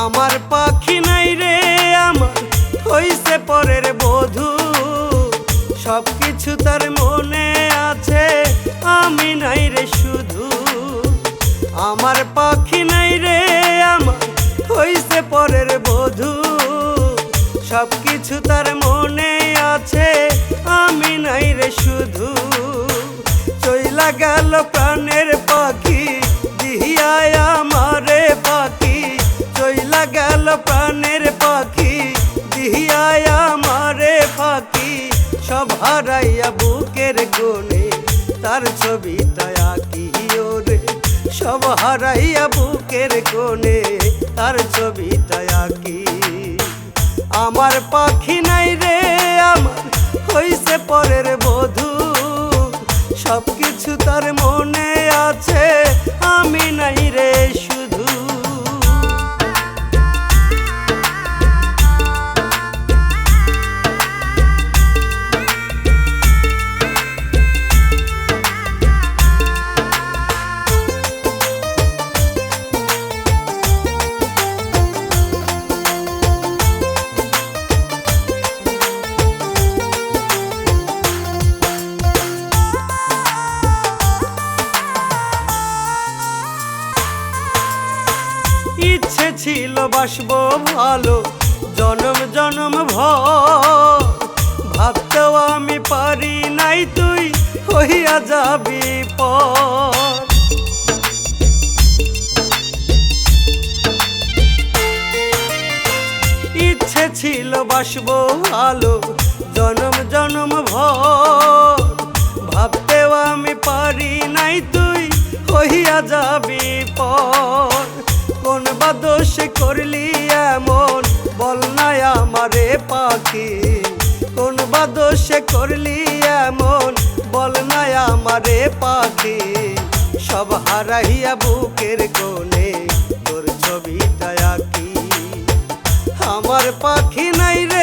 আমার পাখি নাই রে, আমার হইছে পরের বধু। সব কিছু তার মনে আছে, আমি নাই রে শুধু। আমার পাখি নাই রে, আমার হইছে পরের বধু। সব কিছু তার মনে আছে, আমি নাই রে শুধু। চইলা গেল প্রাণের বুকের কোণে তার ছবিটা আঁকি ওরে। সব হারাইয়া বুকের কোণে তার ছবিটা আঁকি। আমার পাখি নাই রে, আমার হইছে পরের বধূ। সব কিছু তার মনে আছে, আমি নাই রে শুধু। ইচ্ছে ছিল বাসবো ভালো, জনম জনম ভর। ভাবতেও আমি পারি নাই তুই, হইয়া যাবি পর। ইচ্ছে ছিল বাসবো ভালো, জনম জনম ভর। দোষ করলি এমন, বল নাই আমারে পাখি। কোন বা দোষ করলি এমন, বল নাই আমারে পাখি। সব হারাইয়া বুকের কোণে তোর ছবিটা আঁকি। আমার পাখি নাই রে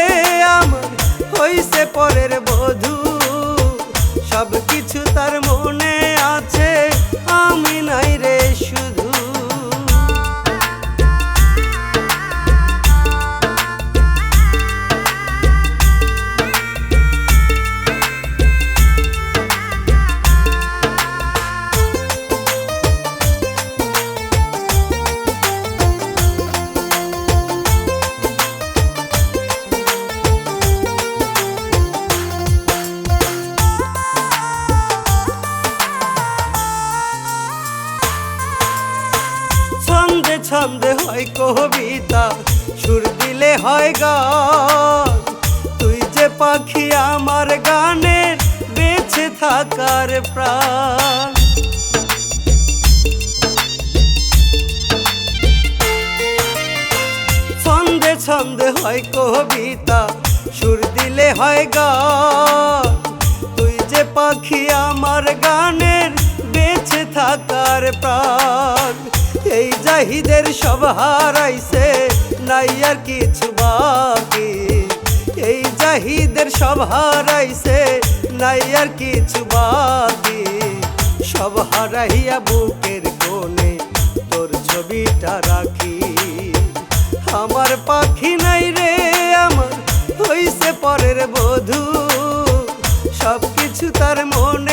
ছন্দে হয় কবিতা, সুর দিলে হয় গান। তুই যে পাখি আমার গানের বেঁচে থাকার প্রাণ। ছন্দে ছন্দে হয় কবিতা, সুর দিলে হয় গান। তুই যে পাখি আমার গানের বেঁচে থাকার প্রাণ। এই জাহিদের সব হারাইছে, নাই আর কিছু বাকি। এই জাহিদের সব হারাইছে, নাই আর কিছু বাকি। সব হারাইয়া বুকের কোণে তোর ছবিটা রাখি। আমার পাখি নাই রে আমার, হইছে পরের বধূ। সব কিছু তার আছে